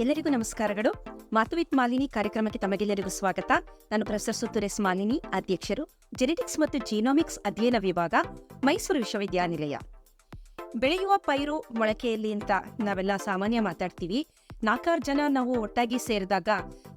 ಎಲ್ಲರಿಗೂ ನಮಸ್ಕಾರಗಳು. ಮಾತುವಿತ್ ಮಾಲಿನಿ ಕಾರ್ಯಕ್ರಮಕ್ಕೆ ತಮಗೆಲ್ಲರಿಗೂ ಸ್ವಾಗತ. ನಾನು ಪ್ರೊಫೆಸರ್ ಸುತ್ತುರೇಸ್ ಮಾಲಿನಿ, ಅಧ್ಯಕ್ಷರು. ಜೆನೆಟಿಕ್ಸ್ ಮತ್ತು ಜೀನೋಮಿಕ್ಸ್ ಅಧ್ಯಯನ ವಿಭಾಗ, ಮೈಸೂರು ವಿಶ್ವವಿದ್ಯಾನಿಲಯ. ಬೆಳೆಯುವ ಪೈರು ಮೊಳಕೆಯಲ್ಲಿ ಅಂತ ನಾವೆಲ್ಲ ಸಾಮಾನ್ಯ ಮಾತಾಡ್ತೀವಿ. ನಾಲ್ಕಾರು ಜನ ನಾವು ಒಟ್ಟಾಗಿ ಸೇರಿದಾಗ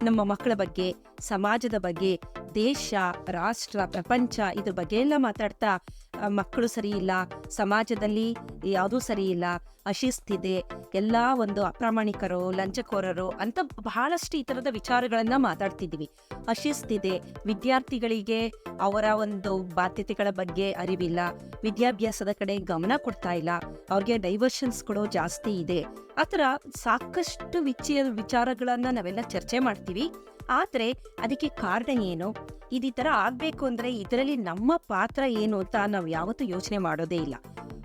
ನಮ್ಮ ಮಕ್ಕಳ ಬಗ್ಗೆ, ಸಮಾಜದ ಬಗ್ಗೆ, ದೇಶ, ರಾಷ್ಟ್ರ, ಪ್ರಪಂಚ ಇದ್ರ ಬಗ್ಗೆ ಎಲ್ಲ ಮಾತಾಡ್ತಾ ಮಕ್ಕಳು ಸರಿ ಇಲ್ಲ, ಸಮಾಜದಲ್ಲಿ ಯಾವುದೂ ಸರಿ ಇಲ್ಲ, ಅಶಿಸ್ತಿದೆ, ಎಲ್ಲ ಒಂದು ಅಪ್ರಾಮಾಣಿಕರು, ಲಂಚಕೋರರು ಅಂತ ಬಹಳಷ್ಟು ಈ ಥರದ ವಿಚಾರಗಳನ್ನ ಮಾತಾಡ್ತಿದ್ದೀವಿ ಅಶಿಸ್ತಿದೆ, ವಿದ್ಯಾರ್ಥಿಗಳಿಗೆ ಅವರ ಒಂದು ಬಾಧ್ಯತೆಗಳ ಬಗ್ಗೆ ಅರಿವಿಲ್ಲ, ವಿದ್ಯಾಭ್ಯಾಸದ ಕಡೆ ಗಮನ ಕೊಡ್ತಾ ಇಲ್ಲ, ಅವ್ರಿಗೆ ಡೈವರ್ಷನ್ಸ್ಗಳು ಜಾಸ್ತಿ ಇದೆ. ಆ ಸಾಕಷ್ಟು ವಿಚಯ ವಿಚಾರಗಳನ್ನ ನಾವೆಲ್ಲ ಚರ್ಚೆ ಮಾಡ್ತೀವಿ. ಆದ್ರೆ ಅದಕ್ಕೆ ಕಾರಣ ಏನು? ಇದು ಥರ ಆಗ್ಬೇಕು ಅಂದ್ರೆ ಇದರಲ್ಲಿ ನಮ್ಮ ಪಾತ್ರ ಏನು ಅಂತ ನಾವು ಯಾವತ್ತೂ ಯೋಚನೆ ಮಾಡೋದೇ ಇಲ್ಲ.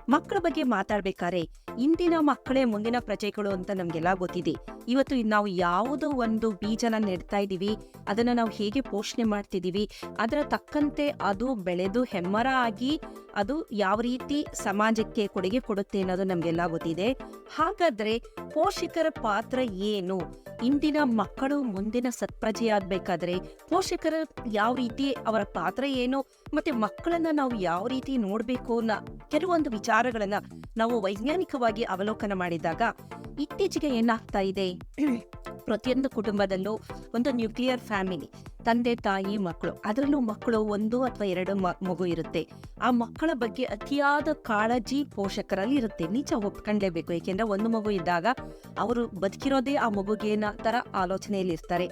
ಮಕ್ಕಳ ಬಗ್ಗೆ ಮಾತಾಡ್ಬೇಕಾದ್ರೆ ಇಂದಿನ ಮಕ್ಕಳೇ ಮುಂದಿನ ಪ್ರಜೆಗಳು ಅಂತ ನಮ್ಗೆಲ್ಲ ಗೊತ್ತಿದೆ. ಇವತ್ತು ನಾವು ಯಾವುದೋ ಒಂದು ಬೀಜನ ನೆಡ್ತಾ ಇದ್ದೀವಿ, ಅದನ್ನ ನಾವು ಹೇಗೆ ಪೋಷಣೆ ಮಾಡ್ತಿದ್ದೀವಿ, ಅದರ ತಕ್ಕಂತೆ ಅದು ಬೆಳೆದು ಹೆಮ್ಮರ ಆಗಿ ಅದು ಯಾವ ರೀತಿ ಸಮಾಜಕ್ಕೆ ಕೊಡುಗೆ ಕೊಡುತ್ತೆ ಅನ್ನೋದು ನಮ್ಗೆಲ್ಲ ಗೊತ್ತಿದೆ. ಹಾಗಾದ್ರೆ ಪೋಷಕರ ಪಾತ್ರ ಏನು? ಇಂದಿನ ಮಕ್ಕಳು ಮುಂದಿನ ಸತ್ಪ್ರಜೆಯಾಗಬೇಕಾದ್ರೆ ಪೋಷಕರ ಯಾವ ರೀತಿ ಅವರ ಪಾತ್ರ ಏನು? ಮತ್ತೆ ಮಕ್ಕಳನ್ನ ನಾವು ಯಾವ ರೀತಿ ನೋಡ್ಬೇಕು ಅನ್ನೋ ಕೆಲವೊಂದು ವಿಚಾರಗಳನ್ನ ನಾವು ವೈಜ್ಞಾನಿಕವಾಗಿ ಅವಲೋಕನ ಮಾಡಿದಾಗ ಇತ್ತೀಚೆಗೆ ಏನಾಗ್ತಾ ಇದೆ? ಪ್ರತಿಯೊಂದು ಕುಟುಂಬದಲ್ಲೂ ಒಂದು ನ್ಯೂಕ್ಲಿಯರ್ ಫ್ಯಾಮಿಲಿ, ತಂದೆ, ತಾಯಿ, ಮಕ್ಕಳು, ಅದರಲ್ಲೂ ಮಕ್ಕಳು ಒಂದು ಅಥವಾ ಎರಡು ಮಗು ಇರುತ್ತೆ. ಆ ಮಕ್ಕಳ ಬಗ್ಗೆ ಅತಿಯಾದ ಕಾಳಜಿ ಪೋಷಕರಲ್ಲಿ ಇರುತ್ತೆ. ನಿಜ ಒಪ್ಕೊಂಡ್ಲೇಬೇಕು. ಏಕೆಂದ್ರೆ ಒಂದು ಮಗು ಇದ್ದಾಗ ಅವರು ಬದುಕಿರೋದೇ ಆ ಮಗುಗೆ ತರ ಆಲೋಚನೆಯಲ್ಲಿ ಇರ್ತಾರೆ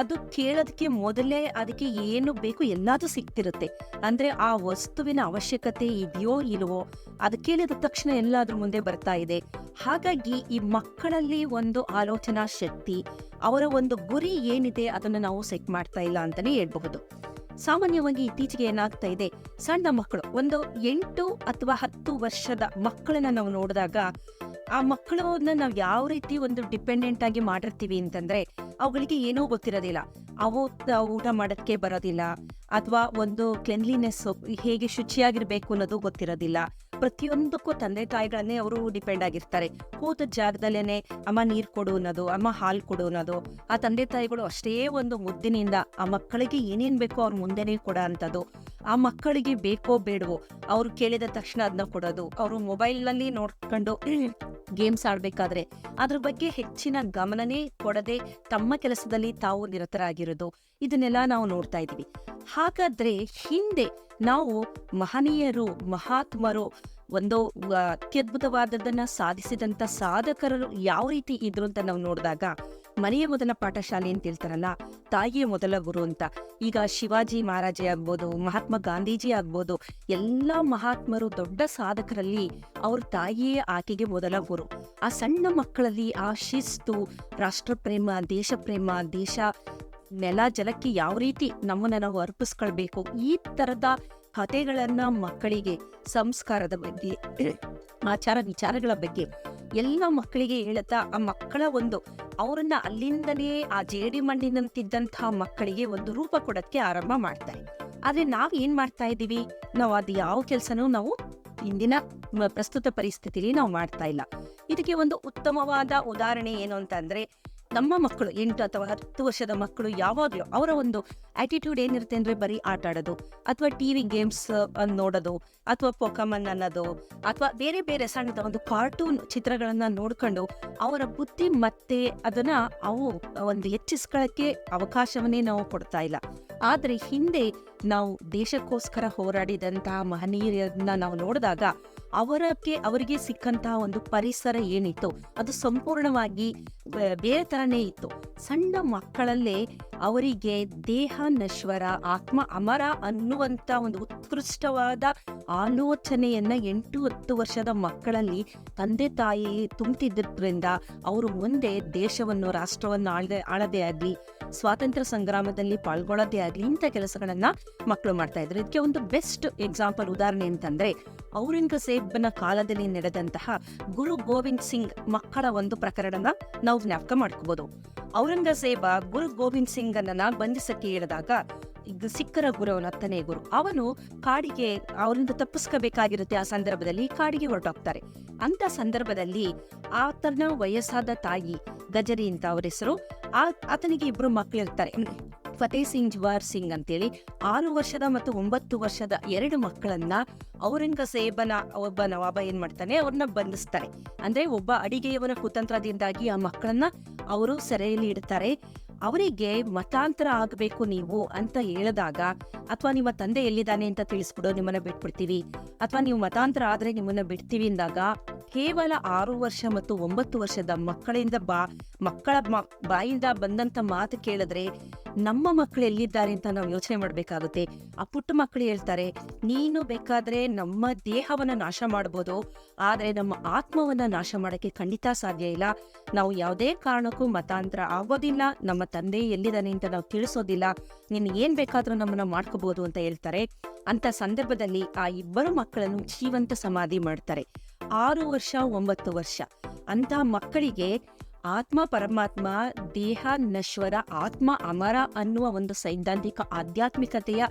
ಅದು ಕೇಳೋದಕ್ಕೆ ಮೊದಲೇ ಅದಕ್ಕೆ ಏನು ಬೇಕು ಎಲ್ಲದೂ ಸಿಗ್ತಿರುತ್ತೆ. ಅಂದ್ರೆ ಆ ವಸ್ತುವಿನ ಅವಶ್ಯಕತೆ ಇದೆಯೋ ಇಲ್ವೋ ಅದು ಕೇಳಿದ ತಕ್ಷಣ ಎಲ್ಲಾದ್ರೂ ಮುಂದೆ ಬರ್ತಾ ಇದೆ. ಹಾಗಾಗಿ ಈ ಮಕ್ಕಳಲ್ಲಿ ಒಂದು ಆಲೋಚನಾ ಶಕ್ತಿ, ಅವರ ಒಂದು ಗುರಿ ಏನಿದೆ ಅದನ್ನು ನಾವು ಸೆಟ್ ಮಾಡ್ತಾ ಇಲ್ಲ ಅಂತಾನೆ ಹೇಳ್ಬಹುದು. ಸಾಮಾನ್ಯವಾಗಿ ಇತ್ತೀಚೆಗೆ ಏನಾಗ್ತಾ ಇದೆ, ಸಣ್ಣ ಮಕ್ಕಳು, ಒಂದು ಎಂಟು ಅಥವಾ ಹತ್ತು ವರ್ಷದ ಮಕ್ಕಳನ್ನ ನಾವು ನೋಡಿದಾಗ ಆ ಮಕ್ಕಳನ್ನ ನಾವು ಯಾವ ರೀತಿ ಒಂದು ಡಿಪೆಂಡೆಂಟ್ ಆಗಿ ಮಾಡಿರ್ತೀವಿ ಅಂತಂದ್ರೆ, ಅವುಗಳಿಗೆ ಏನೂ ಗೊತ್ತಿರೋದಿಲ್ಲ. ಅವು ಊಟ ಮಾಡೋದಕ್ಕೆ ಬರೋದಿಲ್ಲ, ಅಥವಾ ಒಂದು ಕ್ಲೆನ್ಲಿನೆಸ್ ಹೇಗೆ ಶುಚಿಯಾಗಿರ್ಬೇಕು ಅನ್ನೋದು ಗೊತ್ತಿರೋದಿಲ್ಲ. ಪ್ರತಿಯೊಂದಕ್ಕೂ ತಂದೆ ತಾಯಿಗಳನ್ನೇ ಅವರು ಡಿಪೆಂಡ್ ಆಗಿರ್ತಾರೆ. ಕೂತ ಜಾಗದಲ್ಲೇನೆ, ಅಮ್ಮ ನೀರ್ ಕೊಡು ಅನ್ನೋದು, ಅಮ್ಮ ಹಾಲು ಕೊಡು ಅನ್ನೋದು, ಆ ತಂದೆ ತಾಯಿಗಳು ಅಷ್ಟೇ ಒಂದು ಮುದ್ದಿನಿಂದ ಆ ಮಕ್ಕಳಿಗೆ ಏನೇನ್ ಬೇಕೋ ಅವ್ರ ಮುಂದೆನೆ ಕೊಡ ಅಂತದ್ದು ಆ ಮಕ್ಕಳಿಗೆ ಬೇಕೋ ಬೇಡವೋ, ಅವ್ರು ಕೇಳಿದ ತಕ್ಷಣ ಅದನ್ನ ಕೊಡೋದು. ಅವರು ಮೊಬೈಲ್ನಲ್ಲಿ ನೋಡ್ಕೊಂಡು ಗೇಮ್ಸ್ ಆಡಬೇಕಾದ್ರೆ ಅದ್ರ ಬಗ್ಗೆ ಹೆಚ್ಚಿನ ಗಮನನೇ ಕೊಡದೆ ತಮ್ಮ ಕೆಲಸದಲ್ಲಿ ತಾವು ನಿರತರಾಗಿರೋದು. ಇದನ್ನೆಲ್ಲ ನಾವು ನೋಡ್ತಾ ಇದೀವಿ ಹಾಗಾದ್ರೆ ಹಿಂದೆ ನಾವು ಮಹನೀಯರು, ಮಹಾತ್ಮರು, ಒಂದು ಅತ್ಯದ್ಭುತವಾದದನ್ನ ಸಾಧಿಸಿದಂತ ಸಾಧಕರು ಯಾವ ರೀತಿ ಇದ್ರು ಅಂತ ನಾವು ನೋಡಿದಾಗ ಮನೆಯ ಮೊದಲ ಪಾಠಶಾಲೆ ಅಂತ ಹೇಳ್ತಾರಲ್ಲ, ತಾಯಿಯ ಮೊದಲ ಗುರು ಅಂತ. ಈಗ ಶಿವಾಜಿ ಮಹಾರಾಜೆ ಆಗ್ಬೋದು, ಮಹಾತ್ಮ ಗಾಂಧೀಜಿ ಆಗ್ಬೋದು, ಎಲ್ಲ ಮಹಾತ್ಮರು ದೊಡ್ಡ ಸಾಧಕರಲ್ಲಿ ಅವ್ರ ತಾಯಿಯೇ ಆಕೆಗೆ ಮೊದಲ ಗುರು. ಆ ಸಣ್ಣ ಮಕ್ಕಳಲ್ಲಿ ಆ ಶಿಸ್ತು, ರಾಷ್ಟ್ರಪ್ರೇಮ ದೇಶ ಪ್ರೇಮ ದೇಶ, ನೆಲ, ಜಲಕ್ಕೆ ಯಾವ ರೀತಿ ನಮ್ಮನ್ನ ನಾವು ಅರ್ಪಿಸ್ಕೊಳ್ಬೇಕು, ಈ ತರದ ಕಥೆಗಳನ್ನ ಮಕ್ಕಳಿಗೆ, ಸಂಸ್ಕಾರದ ಬಗ್ಗೆ, ಆಚಾರ ವಿಚಾರಗಳ ಬಗ್ಗೆ ಎಲ್ಲ ಮಕ್ಕಳಿಗೆ ಹೇಳುತ್ತಾ, ಆ ಮಕ್ಕಳ ಒಂದು ಅವರನ್ನ ಅಲ್ಲಿಂದಲೇ ಆ ಜೇಡಿ ಮಣ್ಣಿನಂತಿದ್ದಂತಹ ಮಕ್ಕಳಿಗೆ ಒಂದು ರೂಪ ಕೊಡಕ್ಕೆ ಆರಂಭ ಮಾಡ್ತಾರೆ. ಆದ್ರೆ ನಾವ್ ಏನ್ ಮಾಡ್ತಾ ಇದ್ದೀವಿ? ನಾವು ಅದು ಯಾವ ಕೆಲಸನೂ ನಾವು ಇಂದಿನ ಪ್ರಸ್ತುತ ಪರಿಸ್ಥಿತಿಲಿ ನಾವು ಮಾಡ್ತಾ ಇಲ್ಲ. ಇದಕ್ಕೆ ಒಂದು ಉತ್ತಮವಾದ ಉದಾಹರಣೆ ಏನು ಅಂತಂದ್ರೆ ನಮ್ಮ ಮಕ್ಕಳು, ಎಂಟು ಅಥವಾ ಹತ್ತು ವರ್ಷದ ಮಕ್ಕಳು ಯಾವಾಗಲೂ ಅವರ ಒಂದು ಆಟಿಟ್ಯೂಡ್ ಏನಿರುತ್ತೆ ಅಂದ್ರೆ ಬರೀ ಆಟ ಆಡೋದು, ಅಥವಾ ಟಿವಿ ಗೇಮ್ಸ್ ನೋಡೋದು, ಅಥವಾ ಪೊಕಮನ್ ಅನ್ನೋದು, ಅಥವಾ ಬೇರೆ ಬೇರೆ ಸಣ್ಣದ ಒಂದು ಕಾರ್ಟೂನ್ ಚಿತ್ರಗಳನ್ನ ನೋಡ್ಕೊಂಡು ಅವರ ಬುದ್ಧಿ ಮತ್ತೆ ಅದನ್ನ ಅವು ಒಂದು ಹೆಚ್ಚಿಸ್ಕೊಳ್ಳಕ್ಕೆ ಅವಕಾಶವನ್ನೇ ನಾವು ಕೊಡ್ತಾ ಇಲ್ಲ. ಆದ್ರೆ ಹಿಂದೆ ನಾವು ದೇಶಕ್ಕೋಸ್ಕರ ಹೋರಾಡಿದಂತಹ ಮಹನೀಯರನ್ನ ನಾವು ನೋಡಿದಾಗ ಅವರಕ್ಕೆ, ಅವರಿಗೆ ಸಿಕ್ಕಂತಹ ಒಂದು ಪರಿಸರ ಏನಿತ್ತು, ಅದು ಸಂಪೂರ್ಣವಾಗಿ ಬೇರೆ ತರನೇ ಇತ್ತು. ಸಣ್ಣ ಮಕ್ಕಳಲ್ಲೇ ಅವರಿಗೆ ದೇಹ ನಶ್ವರ, ಆತ್ಮ ಅಮರ ಅನ್ನುವಂತ ಒಂದು ಉತ್ಕೃಷ್ಟವಾದ ಆಲೋಚನೆಯನ್ನ ಎಂಟು ಹತ್ತು ವರ್ಷದ ಮಕ್ಕಳಲ್ಲಿ ತಂದೆ ತಾಯಿ ತುಂಬ್ತಿದ್ದರಿಂದ ಅವರು ಮುಂದೆ ದೇಶವನ್ನು, ರಾಷ್ಟ್ರವನ್ನು ಆಳದೆ, ಆಳದೇ ಆಗ್ಲಿ ಸ್ವಾತಂತ್ರ್ಯ ಸಂಗ್ರಾಮದಲ್ಲಿ ಪಾಲ್ಗೊಳ್ಳೋದೇ ಆಗಲಿ ಇಂಥ ಕೆಲಸಗಳನ್ನ ಮಕ್ಕಳು ಮಾಡ್ತಾ ಇದ್ರು. ಇದಕ್ಕೆ ಒಂದು ಬೆಸ್ಟ್ ಎಕ್ಸಾಂಪಲ್ ಉದಾಹರಣೆ ಅಂತಂದ್ರೆ, ಔರಂಗಜೇಬನ ಕಾಲದಲ್ಲಿ ನಡೆದಂತಹ ಗುರು ಗೋವಿಂದ್ ಸಿಂಗ್ ಮಕ್ಕಳ ಒಂದು ಪ್ರಕರಣನ ನಾವು ಜ್ಞಾಪಕ ಮಾಡ್ಕೋಬಹುದು ಔರಂಗಜೇಬ ಗುರು ಗೋವಿಂದ್ ಸಿಂಗ್ ಅನ್ನ ಬಂಧಿಸಕ್ಕೆ ಹೇಳಿದಾಗ ಸಿಕ್ಕರ ಗುರು ಅವನ ಹತ್ತನೇ ಗುರು, ಅವನು ಕಾಡಿಗೆ ಅವರಿಂದ ತಪ್ಪಿಸ್ಕೋಬೇಕಾಗಿರುತ್ತೆ ಆ ಸಂದರ್ಭದಲ್ಲಿ ಕಾಡಿಗೆ ಹೊರಟೋಗ್ತಾರೆ. ಅಂತ ಸಂದರ್ಭದಲ್ಲಿ ಆತನ ವಯಸ್ಸಾದ ತಾಯಿ ಗಜರಿ ಅಂತ ಅವರ ಹೆಸರು ಆತನಿಗೆ ಇಬ್ರು ಮಕ್ಕಳಿರ್ತಾರೆ ಫತೇ ಸಿಂಗ್, ಜವಾರ್ ಸಿಂಗ್ ಅಂತೇಳಿ ಆರು ವರ್ಷದ ಮತ್ತು ಒಂಬತ್ತು ವರ್ಷದ ಎರಡು ಮಕ್ಕಳನ್ನ ಔರಂಗಜೇಬನ ಒಬ್ಬ ನವಾಬ ಏನ್ ಮಾಡ್ತಾನೆ, ಅವ್ರನ್ನ ಬಂಧಿಸ್ತಾರೆ. ಅಂದ್ರೆ ಒಬ್ಬ ಅಡಿಗೆಯವನ ಕುತಂತ್ರದಿಂದಾಗಿ ಆ ಮಕ್ಕಳನ್ನ ಅವರು ಸೆರೆಯಲ್ಲಿ ಇಡ್ತಾರೆ. ಅವರಿಗೆ ಮತಾಂತರ ಆಗಬೇಕು ನೀವು ಅಂತ ಹೇಳಿದಾಗ, ಅಥವಾ ನಿಮ್ಮ ತಂದೆ ಎಲ್ಲಿದ್ದಾನೆ ಅಂತ ತಿಳಿಸ್ಬಿಡೋ, ನಿಮ್ಮನ್ನ ಬಿಟ್ಬಿಡ್ತೀವಿ. ಅಥವಾ ನೀವು ಮತಾಂತರ ಆದ್ರೆ ನಿಮ್ಮನ್ನ ಬಿಡ್ತೀವಿ ಅಂದಾಗ ಕೇವಲ ಆರು ವರ್ಷ ಮತ್ತು ಒಂಬತ್ತು ವರ್ಷದ ಮಕ್ಕಳಿಂದ ಬಾ, ಮಕ್ಕಳ ಬಾಯಿಂದ ಬಂದಂತ ಮಾತು ಕೇಳಿದ್ರೆ ನಮ್ಮ ಮಕ್ಕಳು ಎಲ್ಲಿದ್ದಾರೆ ಅಂತ ನಾವು ಯೋಚನೆ ಮಾಡ್ಬೇಕಾಗುತ್ತೆ. ಆ ಪುಟ್ಟ ಮಕ್ಕಳು ಹೇಳ್ತಾರೆ, ನೀನು ಬೇಕಾದ್ರೆ ನಮ್ಮ ದೇಹವನ್ನ ನಾಶ ಮಾಡ್ಬೋದು, ಆದ್ರೆ ನಮ್ಮ ಆತ್ಮವನ್ನ ನಾಶ ಮಾಡಕ್ಕೆ ಖಂಡಿತ ಸಾಧ್ಯ ಇಲ್ಲ. ನಾವು ಯಾವುದೇ ಕಾರಣಕ್ಕೂ ಮತಾಂತರ ಆಗೋದಿಲ್ಲ, ನಮ್ಮ ತಂದೆ ಎಲ್ಲಿದ್ದಾನೆ ಅಂತ ನಾವು ತಿಳಿಸೋದಿಲ್ಲ. ನೀನು ಏನ್ ಬೇಕಾದ್ರೂ ನಮ್ಮನ್ನ ಮಾಡ್ಕೋಬಹುದು ಅಂತ ಹೇಳ್ತಾರೆ. ಅಂತ ಸಂದರ್ಭದಲ್ಲಿ ಆ ಇಬ್ಬರು ಮಕ್ಕಳನ್ನು ಜೀವಂತ ಸಮಾಧಿ ಮಾಡ್ತಾರೆ. ಆರು ವರ್ಷ, ಒಂಬತ್ತು ವರ್ಷ. ಅಂತ ಮಕ್ಕಳಿಗೆ ಆತ್ಮ ಪರಮಾತ್ಮ, ದೇಹ ನಶ್ವರ, ಆತ್ಮ ಅಮರ ಅನ್ನುವ ಒಂದು ಸೈದ್ಧಾಂತಿಕ ಆಧ್ಯಾತ್ಮಿಕತೆಯ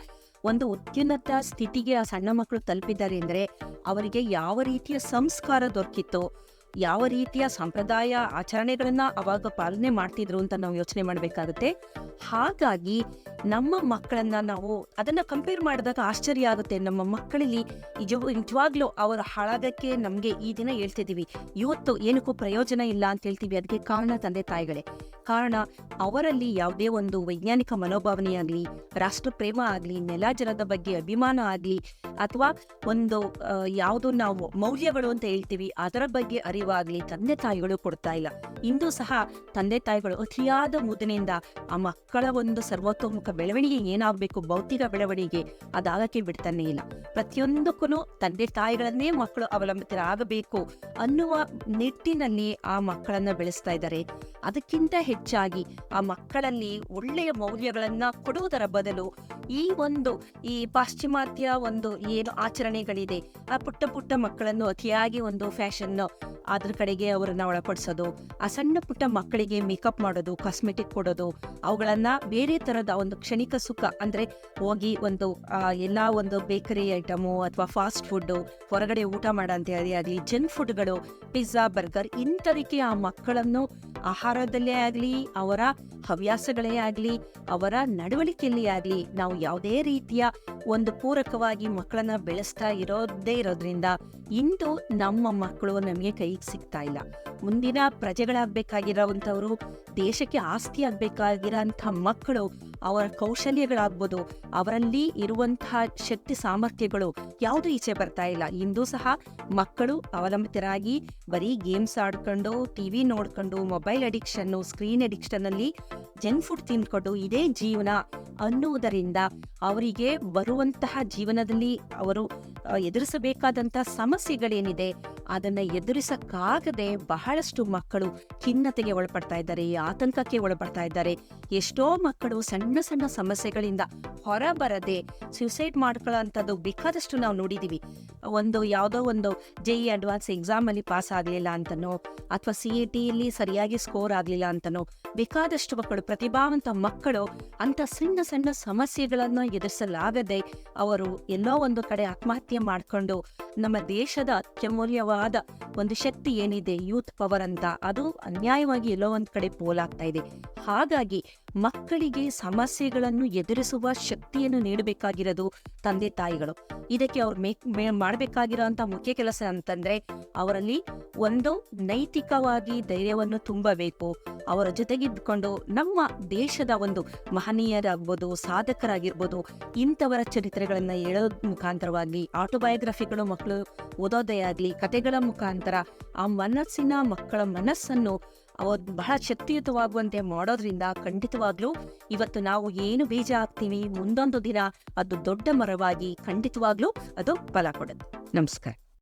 ಒಂದು ಅತ್ಯುನ್ನತ ಸ್ಥಿತಿಗೆ ಆ ಸಣ್ಣ ಮಕ್ಕಳು ತಲುಪಿದ್ದಾರೆ. ಅಂದರೆ ಅವರಿಗೆ ಯಾವ ರೀತಿಯ ಸಂಸ್ಕಾರ ದೊರಕಿತ್ತು ಯಾವ ರೀತಿಯ ಸಂಪ್ರದಾಯ ಆಚರಣೆಗಳನ್ನ ಅವಾಗ ಪಾಲನೆ ಮಾಡ್ತಿದ್ರು ಅಂತ ನಾವು ಯೋಚನೆ ಮಾಡಬೇಕಾಗುತ್ತೆ. ಹಾಗಾಗಿ ನಮ್ಮ ಮಕ್ಕಳನ್ನ ನಾವು ಅದನ್ನ ಕಂಪೇರ್ ಮಾಡಿದಾಗ ಆಶ್ಚರ್ಯ ಆಗುತ್ತೆ. ನಮ್ಮ ಮಕ್ಕಳಲ್ಲಿ ನಿಜ ನಿಜವಾಗ್ಲೂ ಅವರ ಹಾಳಾಗಕ್ಕೆ ನಮಗೆ ಈ ದಿನ ಹೇಳ್ತಿದೀವಿ. ಇವತ್ತು ಏನಕ್ಕೂ ಪ್ರಯೋಜನ ಇಲ್ಲ ಅಂತ ಹೇಳ್ತೀವಿ. ಅದಕ್ಕೆ ಕಾರಣ ತಂದೆ ತಾಯಿಗಳೇ. ಕಾರಣ ಅವರಲ್ಲಿ ಯಾವುದೇ ಒಂದು ವೈಜ್ಞಾನಿಕ ಮನೋಭಾವನೆ ಆಗಲಿ ರಾಷ್ಟ್ರ ಪ್ರೇಮ ಆಗಲಿ, ನೆಲ ಜಲದ ಬಗ್ಗೆ ಅಭಿಮಾನ ಆಗಲಿ, ಅಥವಾ ಒಂದು ಯಾವುದು ನಾವು ಮೌಲ್ಯಗಳು ಅಂತ ಹೇಳ್ತೀವಿ, ಅದರ ಬಗ್ಗೆ ಅರಿವಾಗಲಿ ತಂದೆ ತಾಯಿಗಳು ಕೊಡ್ತಾ ಇಲ್ಲ. ಇಂದು ಸಹ ತಂದೆ ತಾಯಿಗಳು ಅತಿಯಾದ ಮುದನೆಯಿಂದ ಆ ಮಕ್ಕಳ ಒಂದು ಸರ್ವತೋಮುಖ ಬೆಳವಣಿಗೆ ಏನಾಗಬೇಕು ಭೌತಿಕ ಬೆಳವಣಿಗೆ ಅದಾಗಕ್ಕೆ ಬಿಡ್ತಾನೆ ಇಲ್ಲ. ಪ್ರತಿಯೊಂದಕ್ಕೂ ತಂದೆ ತಾಯಿಗಳನ್ನೇ ಮಕ್ಕಳು ಅವಲಂಬಿತರಾಗಬೇಕು ಅನ್ನುವ ನಿಟ್ಟಿನಲ್ಲಿ ಆ ಮಕ್ಕಳನ್ನ ಬೆಳೆಸ್ತಾ ಇದ್ದಾರೆ. ಅದಕ್ಕಿಂತ ಹೆಚ್ಚಾಗಿ ಆ ಮಕ್ಕಳಲ್ಲಿ ಒಳ್ಳೆಯ ಮೌಲ್ಯಗಳನ್ನ ಕೊಡುವುದರ ಬದಲು ಈ ಒಂದು, ಈ ಪಾಶ್ಚಿಮಾತ್ಯ ಒಂದು ಏನು ಆಚರಣೆಗಳಿದೆ, ಆ ಪುಟ್ಟ ಪುಟ್ಟ ಮಕ್ಕಳನ್ನು ಅತಿಯಾಗಿ ಒಂದು ಫ್ಯಾಷನ್ ಅದ್ರ ಕಡೆಗೆ ಅವರನ್ನ ಒಳಪಡಿಸೋದು, ಆ ಸಣ್ಣ ಪುಟ್ಟ ಮಕ್ಕಳಿಗೆ ಮೇಕಪ್ ಮಾಡೋದು, ಕಾಸ್ಮೆಟಿಕ್ ಕೊಡೋದು, ಅವುಗಳನ್ನ ಬೇರೆ ತರದ ಒಂದು ಕ್ಷಣಿಕ ಸುಖ ಅಂದ್ರೆ ಹೋಗಿ ಒಂದು ಎಲ್ಲಾ ಒಂದು ಬೇಕರಿ ಐಟಮು ಅಥವಾ ಫಾಸ್ಟ್ ಫುಡ್ ಹೊರಗಡೆ ಊಟ ಮಾಡೋ ಅಂತ ಆಗಲಿ, ಜಂಕ್ ಫುಡ್ಗಳು, ಪಿಜ್ಜಾ, ಬರ್ಗರ್ ಇಂಥದಕ್ಕೆ ಆ ಮಕ್ಕಳನ್ನು ಆಹಾರದಲ್ಲೇ ಆಗಲಿ ಅವರ ಹವ್ಯಾಸಗಳೇ ಆಗಲಿ, ಅವರ ನಡವಳಿಕೆಯಲ್ಲಿ ಆಗಲಿ, ನಾವು ಯಾವುದೇ ರೀತಿಯ ಒಂದು ಪೂರಕವಾಗಿ ಮಕ್ಕಳನ್ನ ಬೆಳೆಸ್ತಾ ಇರೋದೇ ಇರೋದ್ರಿಂದ ಇಂದು ನಮ್ಮ ಮಕ್ಕಳು ನಮಗೆ ಕೈಗೆ ಸಿಗ್ತಾ ಇಲ್ಲ. ಮುಂದಿನ ಪ್ರಜೆಗಳಾಗಬೇಕಾಗಿರೋವಂಥವ್ರು, ದೇಶಕ್ಕೆ ಆಸ್ತಿ ಆಗಬೇಕಾಗಿರೋಂಥ ಮಕ್ಕಳು, ಅವರ ಕೌಶಲ್ಯಗಳಾಗ್ಬೋದು, ಅವರಲ್ಲಿ ಇರುವಂತಹ ಶಕ್ತಿ ಸಾಮರ್ಥ್ಯಗಳು ಯಾವುದು ಈಚೆ ಬರ್ತಾ ಇಲ್ಲ. ಇಂದು ಸಹ ಮಕ್ಕಳು ಅವಲಂಬಿತರಾಗಿ ಬರೀ ಗೇಮ್ಸ್ ಆಡ್ಕೊಂಡು, ಟಿವಿ ನೋಡ್ಕೊಂಡು, ಮೊಬೈಲ್ ಅಡಿಕ್ಷನ್ನು, ಸ್ಕ್ರೀನ್ ಅಡಿಕ್ಷನ್ ಅಲ್ಲಿ ಜಂಕ್ ಫುಡ್ ತಿನ್ಕೊಂಡು ಇದೇ ಜೀವನ ಅನ್ನುವುದರಿಂದ ಅವರಿಗೆ ಬರುವಂತಹ ಜೀವನದಲ್ಲಿ ಅವರು ಎದುರಿಸಬೇಕಾದಂತಹ ಸಮಸ್ಯೆಗಳೇನಿದೆ ಅದನ್ನ ಎದುರಿಸಕ್ಕಾಗದೆ ಬಹಳಷ್ಟು ಮಕ್ಕಳು ಖಿನ್ನತೆಗೆ ಒಳಪಡ್ತಾ ಇದ್ದಾರೆ, ಆತಂಕಕ್ಕೆ ಒಳಪಡ್ತಾ ಇದ್ದಾರೆ. ಎಷ್ಟೋ ಮಕ್ಕಳು ಸಣ್ಣ ಸಣ್ಣ ಸಮಸ್ಯೆಗಳಿಂದ ಹೊರಬರದೆ ಸ್ಯೂಸೈಡ್ ಮಾಡ್ಕೊಳ್ಳೋಂಥದ್ದು ಬೇಕಾದಷ್ಟು ನಾವು ನೋಡಿದೀವಿ. ಒಂದು ಯಾವುದೋ ಒಂದು ಜೆ ಇ ಅಡ್ವಾನ್ಸ್ ಎಕ್ಸಾಮ್ ಅಲ್ಲಿ ಪಾಸ್ ಆಗಲಿಲ್ಲ ಅಂತನೋ, ಅಥವಾ ಸಿ ಇ ಟಿಯಲ್ಲಿ ಸರಿಯಾಗಿ ಸ್ಕೋರ್ ಆಗಲಿಲ್ಲ ಅಂತನೋ, ಬೇಕಾದಷ್ಟು ಮಕ್ಕಳು, ಪ್ರತಿಭಾವಂತ ಮಕ್ಕಳು ಅಂತ ಸಣ್ಣ ಸಣ್ಣ ಸಮಸ್ಯೆಗಳನ್ನು ಎದುರಿಸಲಾಗದೆ ಅವರು ಎಲ್ಲೋ ಒಂದು ಕಡೆ ಆತ್ಮಹತ್ಯೆ ಮಾಡಿಕೊಂಡು ನಮ್ಮ ದೇಶದ ಅತ್ಯಮೂಲ್ಯವಾದ ಒಂದು ಶಕ್ತಿ ಏನಿದೆ? ಯೂತ್ ಪವರ್ ಅಂತ. ಅದು ಅನ್ಯಾಯವಾಗಿ ಎಲ್ಲೋ ಒಂದ್ ಕಡೆ ಪೋಲಾಗ್ತಾ ಇದೆ. ಹಾಗಾಗಿ ಮಕ್ಕಳಿಗೆ ಸಮಸ್ಯೆಗಳನ್ನು ಎದುರಿಸುವ ಶಕ್ತಿಯನ್ನು ನೀಡಬೇಕಾಗಿರೋದು ತಂದೆ ತಾಯಿಗಳು. ಇದಕ್ಕೆ ಅವ್ರು ಮೇಕ್ ಮಾಡಬೇಕಾಗಿರೋಂಥ ಮುಖ್ಯ ಕೆಲಸ ಅಂತಂದ್ರೆ ಅವರಲ್ಲಿ ಒಂದು ನೈತಿಕವಾಗಿ ಧೈರ್ಯವನ್ನು ತುಂಬಬೇಕು. ಅವರ ಜೊತೆಗಿದ್ದುಕೊಂಡು ನಮ್ಮ ದೇಶದ ಒಂದು ಮಹನೀಯರಾಗ್ಬೋದು, ಸಾಧಕರಾಗಿರ್ಬೋದು, ಇಂಥವರ ಚರಿತ್ರೆಗಳನ್ನು ಹೇಳೋದ್ ಮುಖಾಂತರವಾಗಿ, ಆಟೋಬಯೋಗ್ರಫಿಗಳು ಮಕ್ಕಳು ಓದೋದೇ ಆಗಲಿ ಕತೆಗಳ ಮುಖಾಂತರ ಆ ಮನಸ್ಸಿನ ಮಕ್ಕಳ ಮನಸ್ಸನ್ನು ಅವ ಬಹಳ ಶಕ್ತಿಯುತವಾಗುವಂತೆ ಮಾಡೋದ್ರಿಂದ ಖಂಡಿತವಾಗ್ಲೂ ಇವತ್ತು ನಾವು ಏನು ಬೀಜ ಹಾಕ್ತೀವಿ ಮುಂದೊಂದು ದಿನ ಅದು ದೊಡ್ಡ ಮರವಾಗಿ ಖಂಡಿತವಾಗ್ಲೂ ಅದು ಫಲ ಕೊಡುತ್ತೆ. ನಮಸ್ಕಾರ.